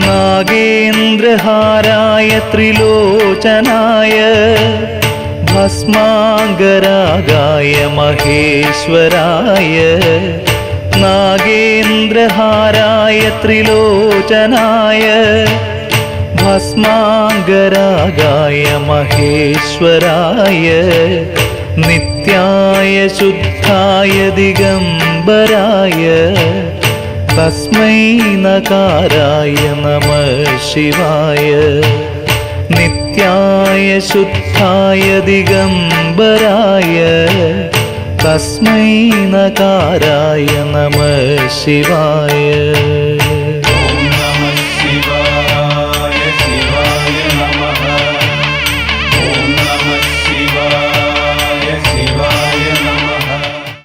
നാഗേന്ദ്രഹാരായ ത്രിലോചനായ ഭസ്മാങ്കരാഗായ മഹേശ്വരായ നാഗേന്ദ്രഹാരായ ത്രിലോചനായ ഭസ്മാങ്കരാഗായ മഹേശ്വരായ നിത്യായ ശുദ്ധായ ദിഗംബരായ തസ്മൈ നകാരായ നമ ശിവായ. നിത്യായ ശുദ്ധായ ദിഗംബരായ. തസ്മൈ നകാരായ നമ ശിവായ.